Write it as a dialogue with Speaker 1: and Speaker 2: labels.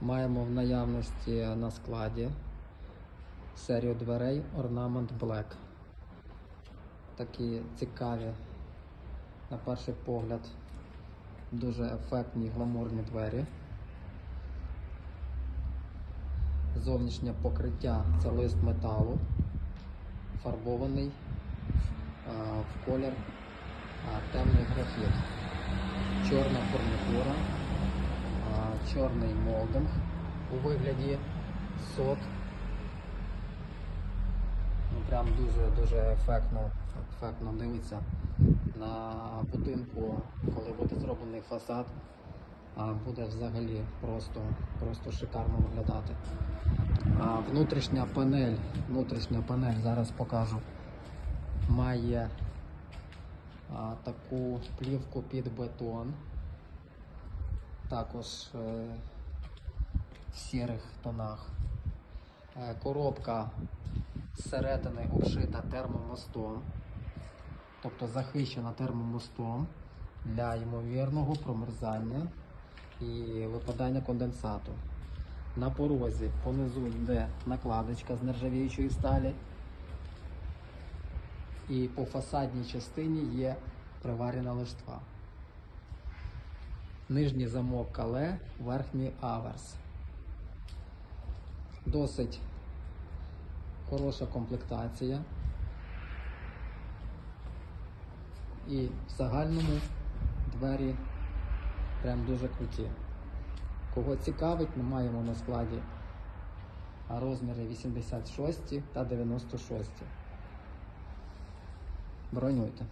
Speaker 1: Маємо в наявності на складі серію дверей Ornament Black. Такі цікаві, на перший погляд, дуже ефектні гламурні двері. Зовнішнє покриття це лист металу, фарбований в колір а, темний графіт, чорна фурнітура, чорний молдинг у вигляді сот. Ну, прям дуже дуже ефектно, ефектно дивиться на будинку, коли буде зроблений фасад, буде взагалі просто, просто шикарно виглядати. Внутрішня панель, внутрішня панель, зараз покажу, має таку плівку під бетон. Також е, в сірих тонах. Е, коробка зсередини обшита термомостом, тобто захищена термомостом для ймовірного промерзання і випадання конденсату. На порозі понизу йде накладочка з нержавіючої сталі. І по фасадній частині є приварена лиштва. Нижній замок кале, верхній аверс. Досить хороша комплектація. І в загальному двері прям дуже круті. Кого цікавить, ми маємо на складі розміри 86 та 96. Бронюйте.